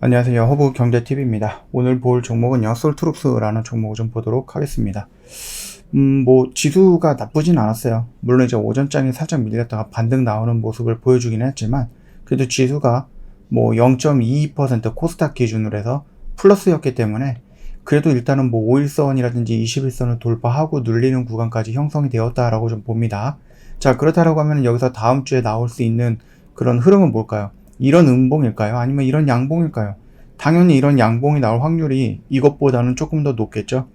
안녕하세요. 허브 경제TV입니다. 오늘 볼 종목은요, 솔트룩스라는 종목을 좀 보도록 하겠습니다. 음, 뭐, 지수가 나쁘진 않았어요. 물론 이제 오전장이 살짝 밀렸다가 반등 나오는 모습을 보여주긴 했지만, 그래도 지수가 뭐 0.22% 코스닥 기준으로 해서 플러스였기 때문에, 그래도 일단은 뭐 5일선이라든지 21선을 돌파하고 눌리는 구간까지 형성이 되었다라고 좀 봅니다. 자, 그렇다라고 하면 여기서 다음 주에 나올 수 있는 그런 흐름은 뭘까요? 이런 음봉일까요? 아니면 이런 양봉일까요? 당연히 이런 양봉이 나올 확률이 이것보다는 조금 더 높겠죠?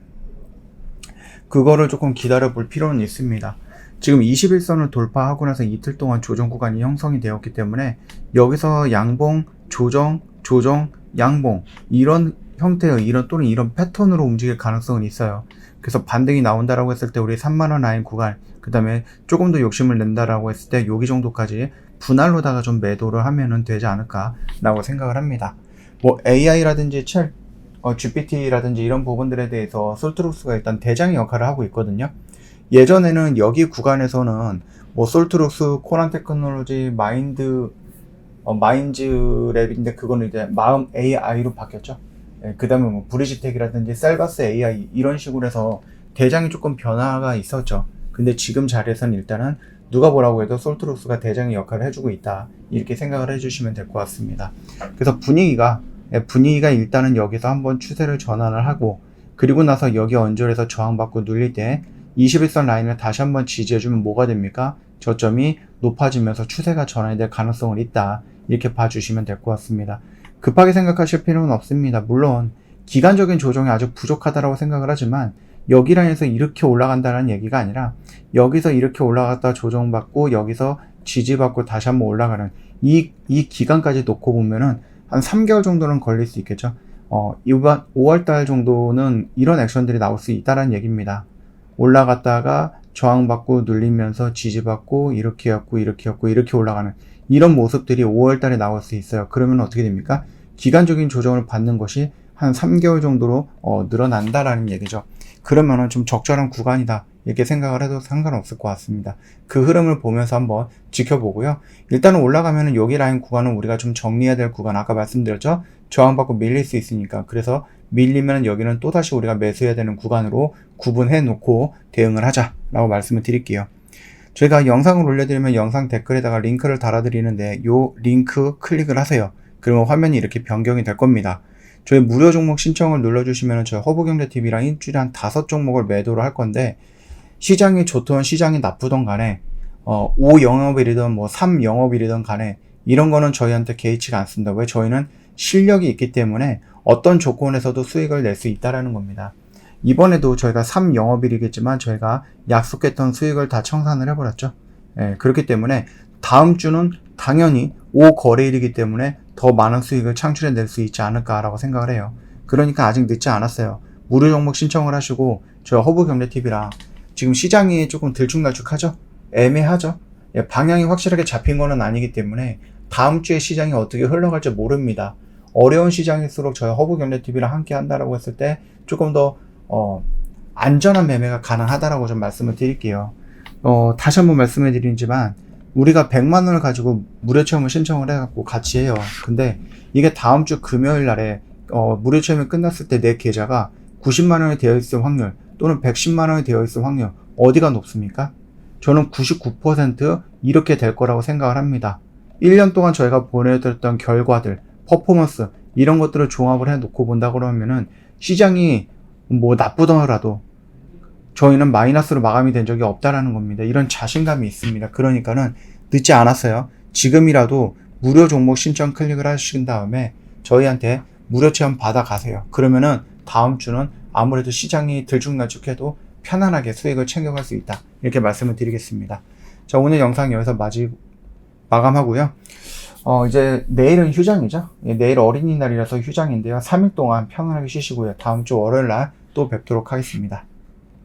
그거를 조금 기다려 볼 필요는 있습니다. 지금 21선을 돌파하고 나서 이틀 동안 조정 구간이 형성이 되었기 때문에 여기서 양봉, 조정, 조정, 양봉 이런 형태의 이런 또는 이런 패턴으로 움직일 가능성은 있어요. 그래서 반등이 나온다라고 했을 때 우리 3만원 라인 구간 그 다음에 조금 더 욕심을 낸다라고 했을 때 여기 정도까지 분할로다가 좀 매도를 하면은 되지 않을까라고 생각을 합니다. 뭐 AI라든지 첼, 어, GPT라든지 이런 부분들에 대해서 솔트룩스가 일단 대장의 역할을 하고 있거든요. 예전에는 여기 구간에서는 뭐 솔트룩스, 코난 테크놀로지, 마인드, 어, 마인즈 랩인데 그거는 이제 마음 AI로 바뀌었죠. 예, 그 다음에 뭐 브리지텍이라든지 셀바스 AI 이런 식으로 해서 대장이 조금 변화가 있었죠. 근데 지금 자리에서는 일단은 누가 뭐라고 해도 솔트룩스가 대장의 역할을 해주고 있다. 이렇게 생각을 해주시면 될 것 같습니다. 그래서 분위기가, 예, 분위기가 일단은 여기서 한번 추세를 전환을 하고, 그리고 나서 여기 언저리에서 저항받고 눌릴 때 21선 라인을 다시 한번 지지해주면 뭐가 됩니까? 저점이 높아지면서 추세가 전환이 될 가능성은 있다. 이렇게 봐주시면 될 것 같습니다. 급하게 생각하실 필요는 없습니다. 물론, 기간적인 조정이 아주 부족하다고 생각을 하지만, 여기 라인에서 이렇게 올라간다는 얘기가 아니라 여기서 이렇게 올라갔다 조정받고 여기서 지지받고 다시 한번 올라가는 이, 이 기간까지 놓고 보면은 한 3개월 정도는 걸릴 수 있겠죠. 어, 이번 5월달 정도는 이런 액션들이 나올 수 있다는 얘기입니다. 올라갔다가 저항받고 눌리면서 지지받고 이렇게 였고 이렇게 였고 이렇게 올라가는 이런 모습들이 5월 달에 나올 수 있어요. 그러면 어떻게 됩니까? 기간적인 조정을 받는 것이 한 3개월 정도로 어, 늘어난다라는 얘기죠. 그러면은 좀 적절한 구간이다. 이렇게 생각을 해도 상관없을 것 같습니다. 그 흐름을 보면서 한번 지켜보고요. 일단은 올라가면은 여기 라인 구간은 우리가 좀 정리해야 될 구간, 아까 말씀드렸죠? 저항받고 밀릴 수 있으니까. 그래서 밀리면 여기는 또다시 우리가 매수해야 되는 구간으로 구분해 놓고 대응을 하자라고 말씀을 드릴게요. 제가 영상을 올려드리면 영상 댓글에다가 링크를 달아드리는데 요 링크 클릭을 하세요. 그러면 화면이 이렇게 변경이 될 겁니다. 저희 무료 종목 신청을 눌러주시면 저희 허브경제TV랑 일주일에 한 다섯 종목을 매도를 할 건데 시장이 좋던 시장이 나쁘던 간에 어, 5 영업일이든 뭐 3 영업일이든 간에 이런 거는 저희한테 개의치가 않습니다. 왜 저희는 실력이 있기 때문에 어떤 조건에서도 수익을 낼 수 있다라는 겁니다. 이번에도 저희가 3 영업일이겠지만 저희가 약속했던 수익을 다 청산을 해버렸죠. 예, 그렇기 때문에 다음 주는 당연히 5 거래일이기 때문에 더 많은 수익을 창출해낼 수 있지 않을까라고 생각을 해요. 그러니까 아직 늦지 않았어요. 무료 종목 신청을 하시고 저 허브 경제 TV랑 지금 시장이 조금 들쭉날쭉하죠? 애매하죠? 예, 방향이 확실하게 잡힌 거는 아니기 때문에 다음 주에 시장이 어떻게 흘러갈지 모릅니다. 어려운 시장일수록 저희 허브 경제 TV랑 함께 한다라고 했을 때 조금 더 어, 안전한 매매가 가능하다라고 좀 말씀을 드릴게요. 어, 다시 한번 말씀해 드리지만 우리가 100만 원을 가지고 무료 체험을 신청을 해갖고 같이 해요. 근데 이게 다음 주 금요일 날에 어, 무료 체험이 끝났을 때 내 계좌가 90만 원이 되어 있을 확률 또는 110만 원이 되어 있을 확률 어디가 높습니까? 저는 99% 이렇게 될 거라고 생각을 합니다. 1년 동안 저희가 보내드렸던 결과들, 퍼포먼스 이런 것들을 종합을 해 놓고 본다 그러면은 시장이 뭐 나쁘더라도 저희는 마이너스로 마감이 된 적이 없다라는 겁니다. 이런 자신감이 있습니다. 그러니까는 늦지 않았어요. 지금이라도 무료 종목 신청 클릭을 하신 다음에 저희한테 무료 체험 받아 가세요. 그러면은 다음 주는 아무래도 시장이 들쭉날쭉해도 편안하게 수익을 챙겨갈 수 있다. 이렇게 말씀을 드리겠습니다. 자, 오늘 영상 여기서 마지, 마감하고요. 어, 이제 내일은 휴장이죠. 예, 내일 어린이날이라서 휴장인데요. 3일 동안 편안하게 쉬시고요. 다음 주 월요일 날 또 뵙도록 하겠습니다.